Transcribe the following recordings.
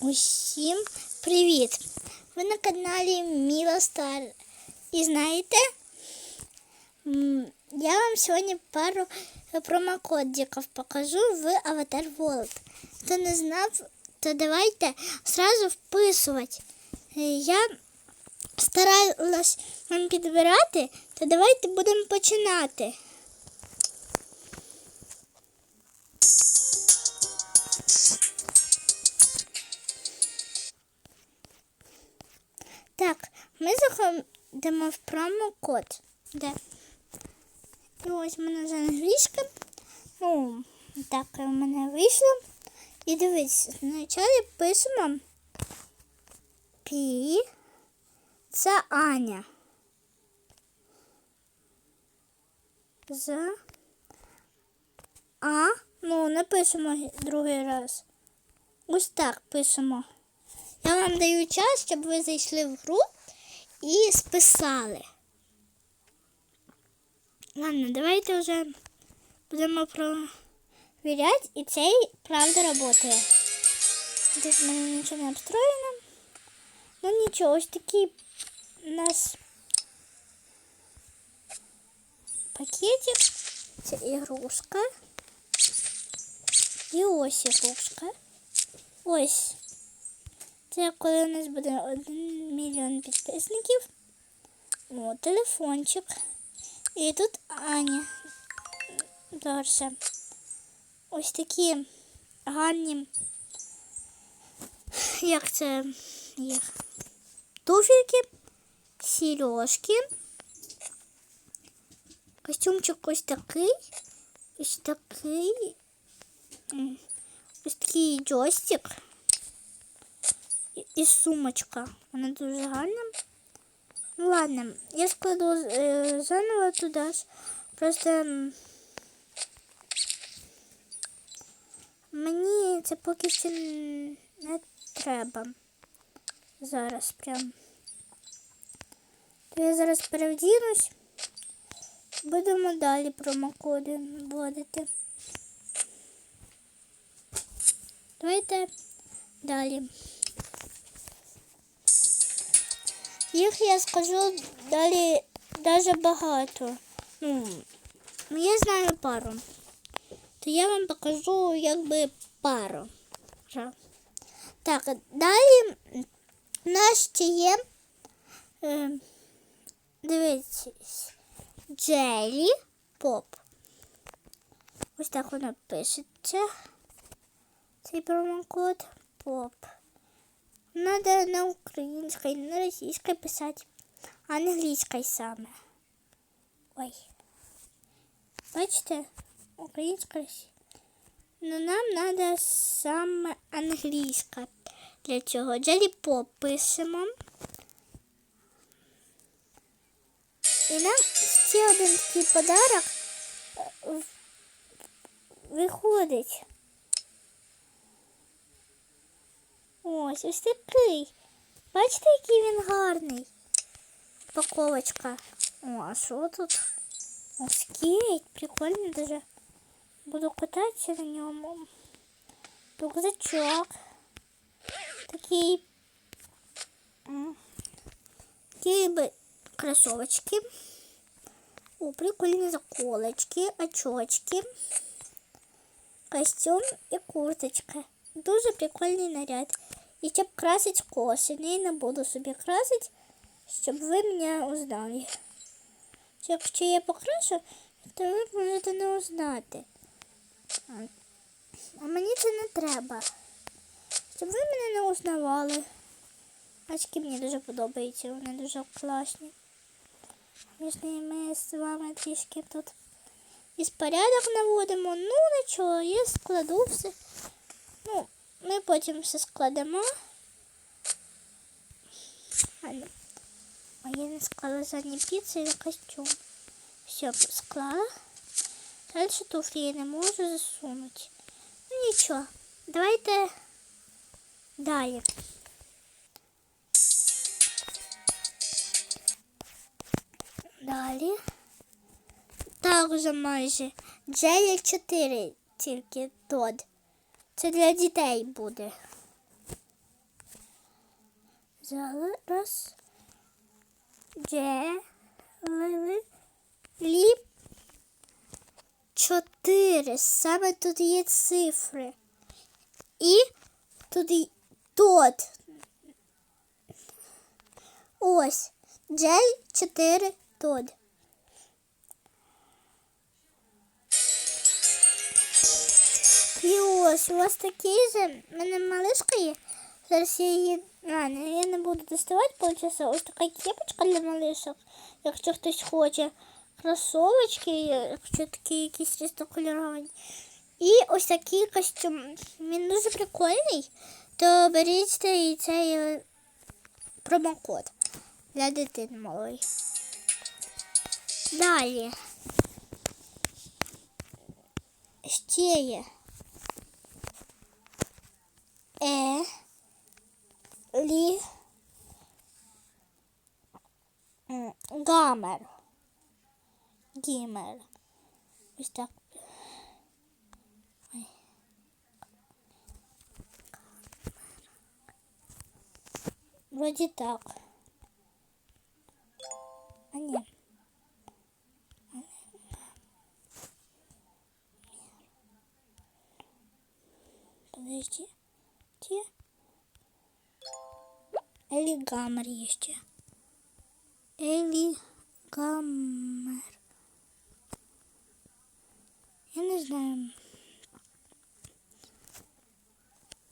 Усім привіт! Ви на каналі Міла Стар. І знаєте, я вам сьогодні пару промокодиків покажу в Avatar World. Хто не знав, то давайте сразу вписувати. Е, Я старалась вам підбирати, то давайте будемо починати. Заходимо в промокод. Де? І ось в мене вже англійська. Ну, так у мене вийшло. І дивіться, спочатку пишемо Пі. Це Аня. За. А. Ну, не пишемо другий раз. Ось так пишемо. Я вам даю час, щоб ви зайшли в гру і списали. Ладно, давайте вже будемо провіряти, і цей правда працює. Тут в мене нічого не обстроєно. Ну нічого, ось такий у нас пакетик. Це ігрушка. І ось ігрушка. Ось. Це коли у нас буде один мільйон підписників. О, телефончик. І тут Аня. Дальше. Ось такі гарні. Як це їх? Туфельки, сережки. Костюмчик ось такий. Ось такий. Ось такий джойстик. І- сумочка. Вона дуже гарна. Ну ладно, я складу е, заново туди ж. Просто мені це поки що не треба. Зараз прям. То я зараз перевдінусь. Будемо далі промокоди вводити. Давайте далі. Їх я скажу далі дуже багато. Ну, я знаю пару. То я вам покажу якби пару. Так, далі у нас ще є. Е, дивіться, Джелі Поп. Ось так воно пишеться. Цей промокод Поп. Надо на українській, на російській на англійській саме. Ой. Бачите? Українська. Ну нам треба саме англійська. Для цього джеліпоп пишемо. І нам ще один такий подарок е, виходить. Ось ось такий. Бачите, який він гарний. Упаковочка. О, а що тут? О, скейт. Прикольно даже. Буду кататися на ньому. Рюкзачок. Такий. м, Такі би кросовочки. О, прикольні заколочки, очочки. Костюм і курточка. Дуже прикольний наряд. І щоб красити коси. Я не буду собі красити, щоб ви мене узнали. Якщо я покрашу, то ви можете не узнати. А мені це не треба. Щоб ви мене не узнавали. Очки мені дуже подобаються, вони дуже класні. Звісно, ми з вами трішки тут із порядок наводимо. Ну нічого, я складу все. Ну, ми потім все складемо. А, ну. А я не склала задні піци і костюм. Все, склала. Далі туфлі я не можу засунути. Ну нічого. Давайте далі. Далі. Так же майже. Джелі 4 тільки дод. Це для дітей буде. Зараз. Джелелі. Лі. Чотири. Саме тут є цифри. І тут і тут. Ось. Джель 4 тут. І ось у вас такий же. У мене малишка є. Зараз я її. А, не, я не буду доставати полчаса. Ось така кепочка для малишок. Якщо хтось хоче. Кросовочки, якщо такі якісь різнокольоровані. І ось такий костюм. Він дуже прикольний. То беріть і цей е, промокод для дитини малої. Далі. Ще є. Е. Лі. Гамер. Гімер. Ось так. Ой. Вроді так. Элигамер есть. Элигамер. Я не знаю.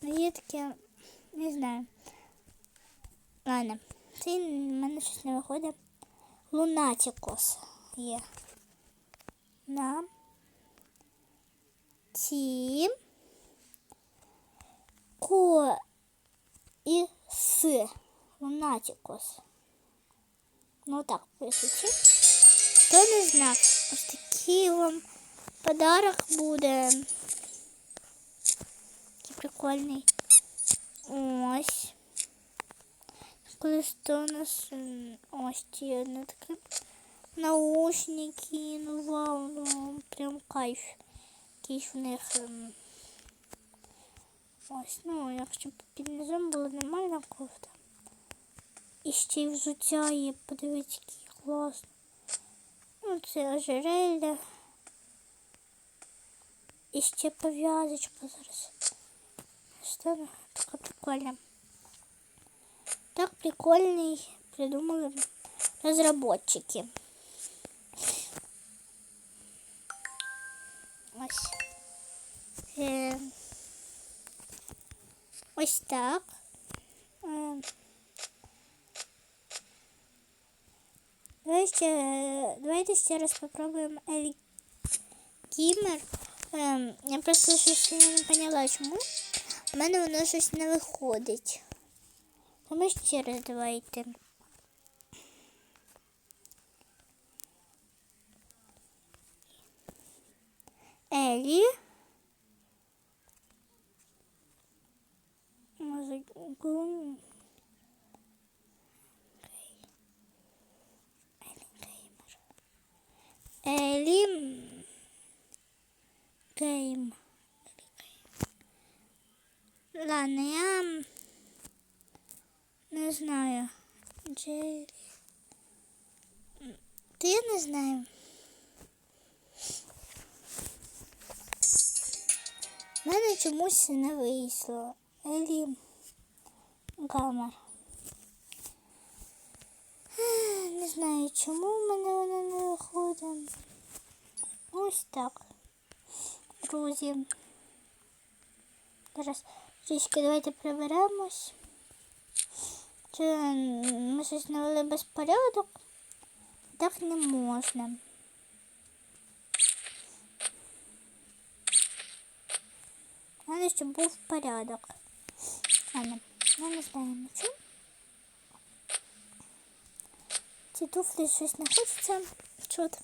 Ну, Є таке, не знаю. Ладно, це в мене щось не виходить. Лунатикос є. На. Ті. Ко. І С. Лунатикос. Ну так пишеться. Хто не знав, ось такий вам подарок буде. Такий прикольний. Ось. Колись то у нас ось ті одне таке. Наушники, ну вау, ну прям кайф. Якийсь в них. Ось, ну, якщо б під низом була нормальна кофта. І ще й взуття є, подивіться, який класно. Ну, це ожерелье. І ще пов'язочка зараз. Що така прикольна. Так прикольный придумали разработчики. Ось. Е, ось так. Е, давай ще, давайте ще раз попробуємо Елі Гімер. Е, я просто щось не поняла, чому. У мене воно щось не виходить. Тому ще раз давайте. Елі. Може, гум. Елі Гейм. Ладно, я не знаю. Джері. Та я не знаю. У мене чомусь не вийшло. Елі Гамер. Не знаю, чому в мене воно не виходить. Ось так. Друзі. Зараз трішки давайте приберемось. Чи ми щось навели безпорядок? Так не можна. Треба, щоб був порядок. Ладно, я не знаю нічого. Ці туфлі щось не хочеться чути.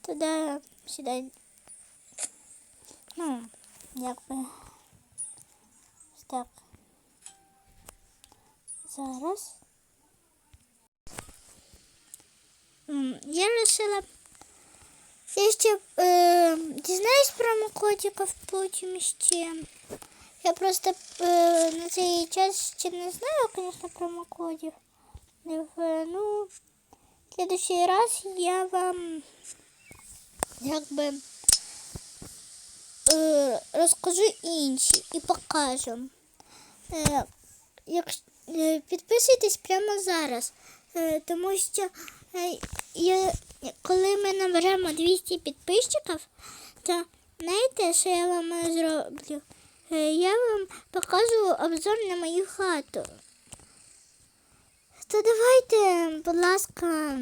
Тоді сідай. Ну, якби. Ось так. Зараз. Я вирішила. Я ще е, дізнаюсь про Микотиків потім ще. Я просто е, на цей час ще не знаю, звісно, промокодів. Не Ну, в следующий раз я вам якби е, розкажу інші і покажу. Е, якщо, е, підписуйтесь прямо зараз, е, тому що е, я, коли ми наберемо 200 підписчиків, то знаєте, що я вам е, зроблю? Е, я вам покажу обзор на мою хату. То давайте, будь ласка,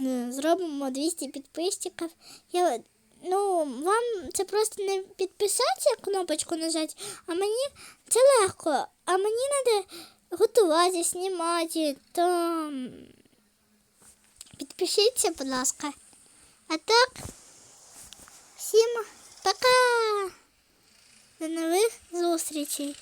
е, зробимо 200 підписчиків. Я, ну, вам це просто не підписатися, кнопочку нажати, а мені це легко. А мені треба готувати, знімати, то підпишіться, будь ласка. А так, всім пока! До нових зустрічей!